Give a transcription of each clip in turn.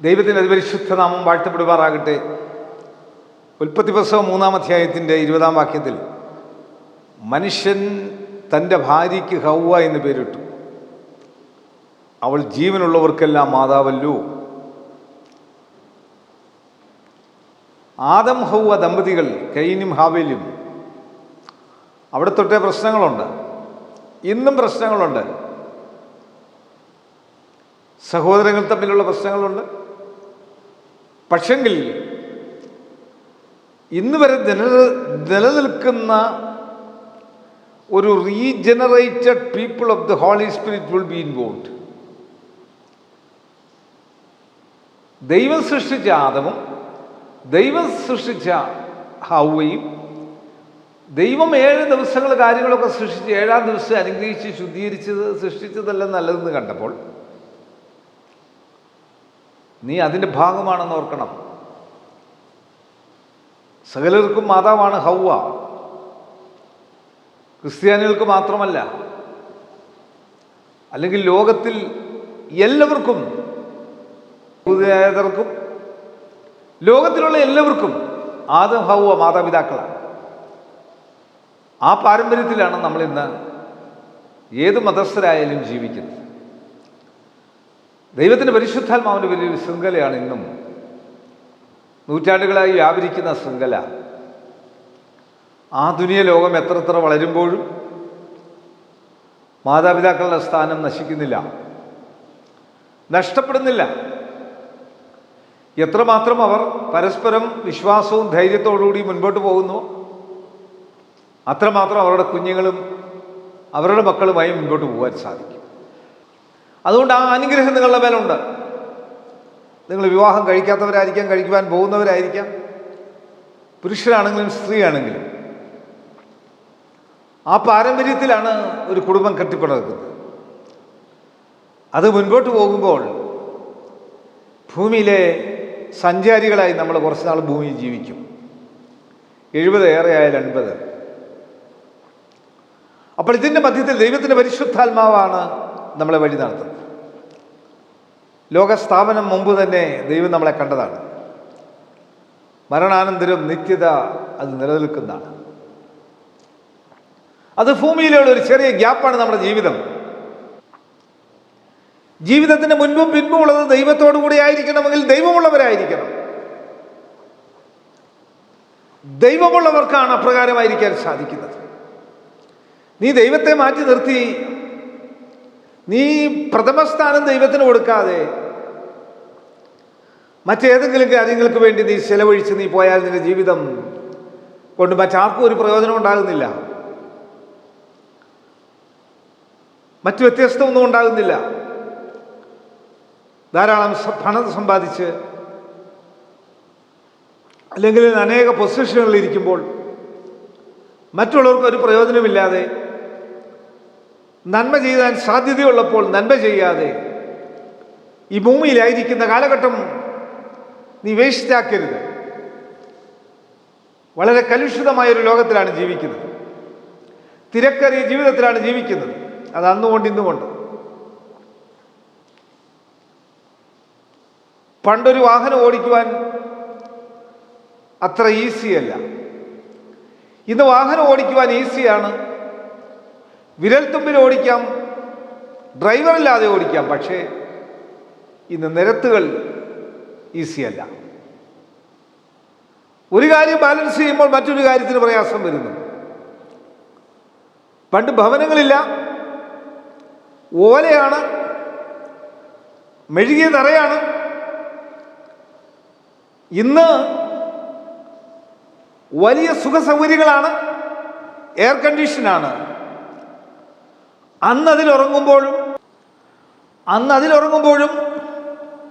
ദൈവത്തിന്റെ അതിപരിശുദ്ധ നാമം വാഴ്ത്തപ്പെടുമാറാകട്ടെ. ഉൽപ്പത്തി പുസ്തകം മൂന്നാം അധ്യായത്തിന്റെ ഇരുപതാം വാക്യത്തിൽ മനുഷ്യൻ തന്റെ ഭാര്യയ്ക്ക് ഹൗവ എന്ന് പേരിട്ടു. അവൾ ജീവനുള്ളവർക്കെല്ലാം മാതാവല്ലോ. ആദം ഹൗവ ദമ്പതികൾ കൈനും ഹാവേലും. അവിടെ തൊട്ടേ പ്രശ്നങ്ങളുണ്ട്. ഇന്നും പ്രശ്നങ്ങളുണ്ട്. സഹോദരങ്ങൾ തമ്മിലുള്ള പ്രശ്നങ്ങളുണ്ട്. പക്ഷെങ്കിൽ ഇന്ന് വരെ നില നിലനിൽക്കുന്ന ഒരു regenerated people of the holy spirit will be involve ദൈവം സൃഷ്ടിച്ച ആദവും ദൈവം സൃഷ്ടിച്ച ഹൗവയും ദൈവം ഏഴ് ദിവസങ്ങൾ കാര്യങ്ങളൊക്കെ സൃഷ്ടിച്ച് ഏഴാം ദിവസം അനുഗ്രഹിച്ച് ശുദ്ധീകരിച്ചത് സൃഷ്ടിച്ചതല്ല നല്ലതെന്ന് കണ്ടപ്പോൾ നീ അതിന്റെ ഭാഗമാണെന്ന് ഓർക്കണം. സകലർക്കും മാതാവാണ് ഹൗവ. ക്രിസ്ത്യാനികൾക്ക് മാത്രമല്ല അല്ലെങ്കിൽ ലോകത്തിൽ എല്ലാവർക്കും യഹൂദർക്കും ലോകത്തിലുള്ള എല്ലാവർക്കും ആദം ഹൗവ മാതാപിതാക്കളാണ്. ആ പാരമ്പര്യത്തിലാണ് നമ്മളിന്ന് ഏത് മതസ്ഥരായാലും ജീവിക്കുന്നത്. ദൈവത്തിന്റെ പരിശുദ്ധാത്മാവിന്റെ വലിയൊരു ശൃംഖലയാണ് ഇന്നും. നൂറ്റാണ്ടുകളായി വ്യാപരിക്കുന്ന ശൃംഖല. ആധുനിക ലോകം എത്രത്ര വളരുമ്പോഴും മാതാപിതാക്കളുടെ സ്ഥാനം നശിക്കുന്നില്ല. നഷ്ടപ്പെടുന്നില്ല. എത്രമാത്രം അവർ പരസ്പരം വിശ്വാസവും ധൈര്യത്തോടുകൂടി മുൻപോട്ട് പോകുന്നു അത്രമാത്രം അവരുടെ കുഞ്ഞുങ്ങളും അവരുടെ മക്കളുമായി മുൻപോട്ട് പോകാൻ സാധിക്കും. അതുകൊണ്ട് ആ അനുഗ്രഹം നിങ്ങളുടെ മേലുണ്ട്. നിങ്ങൾ വിവാഹം കഴിക്കാത്തവരായിരിക്കാം കഴിക്കുവാൻ പോകുന്നവരായിരിക്കാം. പുരുഷനാണെങ്കിലും സ്ത്രീയാണെങ്കിലും. ആ പാരമ്പര്യത്തിലാണ് ഒരു കുടുംബം കെട്ടിപ്പടുക്കുന്നത്. അത് മുൻപോട്ട് പോകുമ്പോൾ ഭൂമിയിലെ സഞ്ചാരികളായി നമ്മൾ കുറച്ച് നാൾ ഭൂമിയിൽ ജീവിക്കും. എഴുപത് ഏറെ ആയാൽ എൺപത് അപ്പോൾ ഇതിന്റെ മധ്യത്തിൽ ദൈവത്തിന്റെ പരിശുദ്ധാത്മാവാണ് നമ്മളെ വഴി നടത്തുന്നത് ലോകസ്ഥാപനം മുമ്പ് തന്നെ ദൈവം നമ്മളെ കണ്ടതാണ്. മരണാനന്തരം നിത്യത അത് നിലനിൽക്കുന്നതാണ്. അത് ഭൂമിയിലുള്ള ഒരു ചെറിയ ഗ്യാപ്പാണ് നമ്മുടെ ജീവിതം. ജീവിതത്തിന് മുൻപും പിൻപും ഉള്ളത് ദൈവത്തോടു കൂടി ആയിരിക്കണമെങ്കിൽ ദൈവമുള്ളവരായിരിക്കണം. ദൈവമുള്ളവർക്കാണ് അപ്രകാരമായിരിക്കാൻ സാധിക്കുന്നത്. നീ ദൈവത്തെ മാറ്റി നിർത്തി നീ പ്രഥമസ്ഥാനം ദൈവത്തിന് കൊടുക്കാതെ മറ്റേതെങ്കിലും കാര്യങ്ങൾക്ക് വേണ്ടി നീ ചെലവഴിച്ച് നീ പോയാൽ നിന്റെ ജീവിതം കൊണ്ട് മറ്റാർക്കും ഒരു പ്രയോജനം ഉണ്ടാകുന്നില്ല. മറ്റു വ്യത്യസ്തമൊന്നും ഉണ്ടാകുന്നില്ല. ധാരാളം പണം സമ്പാദിച്ച് അല്ലെങ്കിൽ അനേക പൊസിഷനുകളിൽ ഇരിക്കുമ്പോൾ മറ്റുള്ളവർക്ക് ഒരു പ്രയോജനമില്ലാതെ നന്മ ചെയ്യാൻ സാധ്യതയുള്ളപ്പോൾ നന്മ ചെയ്യാതെ ഈ ഭൂമിയിലായിരിക്കുന്ന കാലഘട്ടം നീ വേസ്റ്റാക്കരുത് വളരെ കലുഷിതമായ ഒരു ലോകത്തിലാണ് ജീവിക്കുന്നത്. തിരക്കേറിയ ജീവിതത്തിലാണ് ജീവിക്കുന്നത്. അത് അന്നുകൊണ്ട് ഇന്നുകൊണ്ട്. പണ്ടൊരു വാഹനം ഓടിക്കുവാൻ അത്ര ഈസിയല്ല. ഇന്ന് വാഹനം ഓടിക്കുവാൻ ഈസിയാണ്. വിരൽത്തുമ്പിൽ ഓടിക്കാം ഡ്രൈവറില്ലാതെ ഓടിക്കാം പക്ഷേ ഇന്ന് നിരത്തുകൾ ഈസിയല്ല. ഒരു കാര്യം ബാലൻസ് ചെയ്യുമ്പോൾ മറ്റൊരു കാര്യത്തിന് പ്രയാസം വരുന്നു. പണ്ട് ഭവനങ്ങളില്ല ഓലയാണ് മെഴുകിയ തറയാണ്. ഇന്ന് വലിയ സുഖസൗകര്യങ്ങളാണ് എയർ കണ്ടീഷനാണ്. അന്ന് അതിൽ ഉറങ്ങുമ്പോഴും അന്ന് അതിലുറങ്ങുമ്പോഴും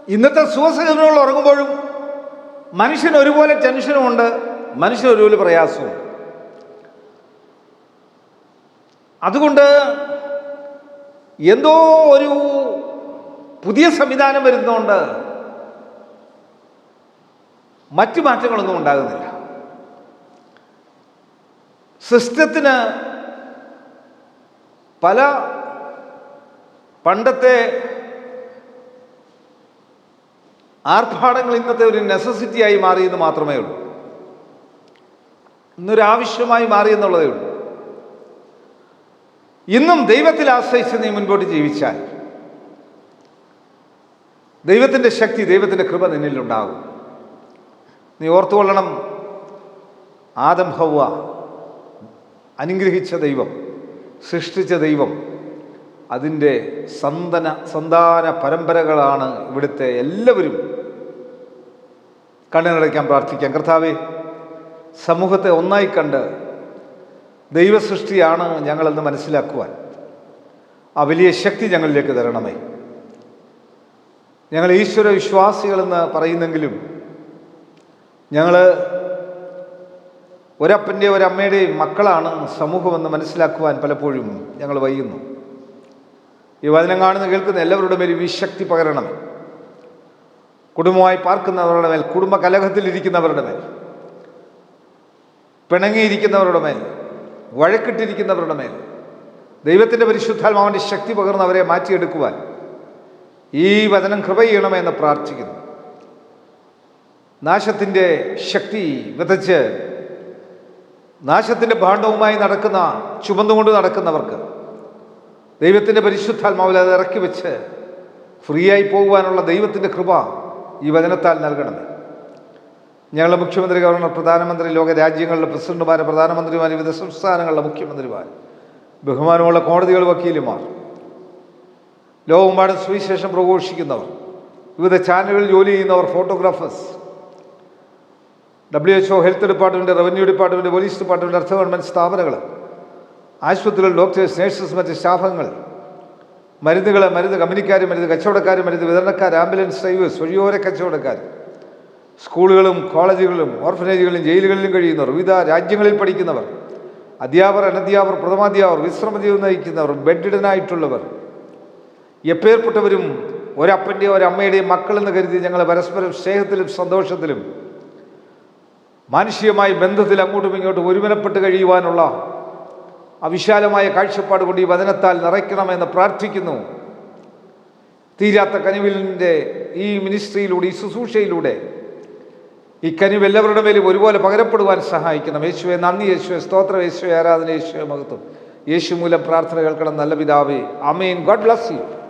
ഇന്നത്തെ സുഖസഹനങ്ങൾ ഉറങ്ങുമ്പോഴും മനുഷ്യൻ ഒരുപോലെ ടെൻഷനുമുണ്ട് മനുഷ്യൻ ഒരുപോലെ പ്രയാസവും അതുകൊണ്ട് എന്തോ ഒരു പുതിയ സംവിധാനം വരുന്നതുകൊണ്ട് മറ്റു മാറ്റങ്ങളൊന്നും ഉണ്ടാകുന്നില്ല. സിസ്റ്റത്തിന് പല പണ്ടത്തെ ആർഭാടങ്ങൾ ഇന്നത്തെ ഒരു നെസസിറ്റിയായി മാറിയെന്ന് മാത്രമേ ഉള്ളൂ. ഇന്നൊരു ആവശ്യമായി മാറി എന്നുള്ളതേ ഉള്ളൂ. ഇന്നും ദൈവത്തിൽ ആശ്രയിച്ച് നീ മുൻപോട്ട് ജീവിച്ചാൽ ദൈവത്തിന്റെ ശക്തി ദൈവത്തിന്റെ കൃപ നിന്നിലുണ്ടാകും നീ ഓർത്തുകൊള്ളണം. ആദം ഹൗവ അനുഗ്രഹിച്ച ദൈവം. സൃഷ്ടിച്ച ദൈവം. അതിന്റെ സന്തന സന്താന പരമ്പരകളാണ് ഇവിടുത്തെ എല്ലാവരും കണ്ണിനടയ്ക്കാൻ പ്രാർത്ഥിക്കാം കർത്താവെ സമൂഹത്തെ ഒന്നായി കണ്ട് ദൈവസൃഷ്ടിയാണ് ഞങ്ങളെന്ന് മനസ്സിലാക്കുവാൻ ആ വലിയ ശക്തി ഞങ്ങളിലേക്ക് തരണമേ. ഞങ്ങൾ ഈശ്വര വിശ്വാസികളെന്ന് പറയുന്നെങ്കിലും ഞങ്ങൾ ഒരപ്പന്റെ ഒരമ്മയുടെയും മക്കളാണ് സമൂഹമെന്ന് മനസ്സിലാക്കുവാൻ പലപ്പോഴും ഞങ്ങൾ വൈകുന്നു. ഈ വചനം കാണുന്ന കേൾക്കുന്ന എല്ലാവരുടെ മേൽ ഈ ശക്തി പകരണം. കുടുംബമായി പാർക്കുന്നവരുടെ മേൽ കുടുംബ കലഹത്തിലിരിക്കുന്നവരുടെ മേൽ പിണങ്ങിയിരിക്കുന്നവരുടെ മേൽ വഴക്കിട്ടിരിക്കുന്നവരുടെ മേൽ ദൈവത്തിന്റെ പരിശുദ്ധാത്മാവിന്റെ ശക്തി പകർന്നവരെ മാറ്റിയെടുക്കുവാൻ ഈ വചനം കൃപ ചെയ്യണമെന്ന് പ്രാർത്ഥിക്കുന്നു. നാശത്തിന്റെ ശക്തി വിതച്ച് നാശത്തിന്റെ ഭാണ്ഡവുമായി നടക്കുന്ന ചുമന്നുകൊണ്ട് നടക്കുന്നവർക്ക് ദൈവത്തിന്റെ പരിശുദ്ധാത്മാവിൽ അത് ഇറക്കി വെച്ച് ഫ്രീ ആയി പോകുവാനുള്ള ദൈവത്തിന്റെ കൃപ ഈ വചനത്താൽ നൽകണമേ. ഞങ്ങളുടെ മുഖ്യമന്ത്രി ഗവർണർ പ്രധാനമന്ത്രി ലോക രാജ്യങ്ങളിലെ പ്രസിഡന്റുമാർ പ്രധാനമന്ത്രിമാർ വിവിധ സംസ്ഥാനങ്ങളിലെ മുഖ്യമന്ത്രിമാർ ബഹുമാനമുള്ള കോടതികൾ വക്കീലുമാർ ലോകമെമ്പാടും സുവിശേഷം പ്രഘോഷിക്കുന്നവർ വിവിധ ചാനലുകളിൽ ജോലി ചെയ്യുന്നവർ photographers W H O health department revenue department police department അർത്ഥ ഗവൺമെന്റ് സ്ഥാപനങ്ങൾ ആശുപത്രികൾ ഡോക്ടേഴ്സ് നേഴ്സസ് മറ്റ് സ്റ്റാഫുകൾ മരുന്നുകൾ മരുന്ന് കമ്പനിക്കാർ മരുന്ന് കച്ചവടക്കാർ മരുന്ന് വിതരണക്കാർ ആംബുലൻസ് ഡ്രൈവേഴ്സ് വഴിയോര കച്ചവടക്കാർ സ്കൂളുകളും കോളേജുകളും ഓർഫനേജുകളിലും ജയിലുകളിലും കഴിയുന്നവർ വിവിധ രാജ്യങ്ങളിൽ പഠിക്കുന്നവർ അധ്യാപകർ അനധ്യാപകർ പ്രഥമാധ്യാപകർ വിശ്രമജീവം നയിക്കുന്നവർ ബെഡിഡനായിട്ടുള്ളവർ എപ്പേർപ്പെട്ടവരും ഒരപ്പന്റെയോ ഒരമ്മയുടെയും മക്കളെന്ന് കരുതി ഞങ്ങൾ പരസ്പരം സ്നേഹത്തിലും സന്തോഷത്തിലും മാനുഷികമായ ബന്ധത്തിൽ അങ്ങോട്ടും ഇങ്ങോട്ടും ഒരുമനപ്പെട്ട് കഴിയുവാനുള്ള അവിശാലമായ കാഴ്ചപ്പാട് കൊണ്ട് ഈ വചനത്താൽ നിറയ്ക്കണമെന്ന് പ്രാർത്ഥിക്കുന്നു. തീരാത്ത കനിവിലിന്റെ ഈ മിനിസ്ട്രിയിലൂടെ ഈ ശുശ്രൂഷയിലൂടെ ഈ കനിവ് എല്ലാവരുടെ മേലും ഒരുപോലെ പകരപ്പെടുവാൻ സഹായിക്കണം. യേശുവെ നന്ദി യേശുവെ സ്തോത്ര യേശുവെ ആരാധന യേശുവെ മഹത്വം. യേശു മൂലം പ്രാർത്ഥന കേൾക്കണം നല്ല പിതാവേ. അമീൻ ഗോഡ് ബ്ലസ് യു.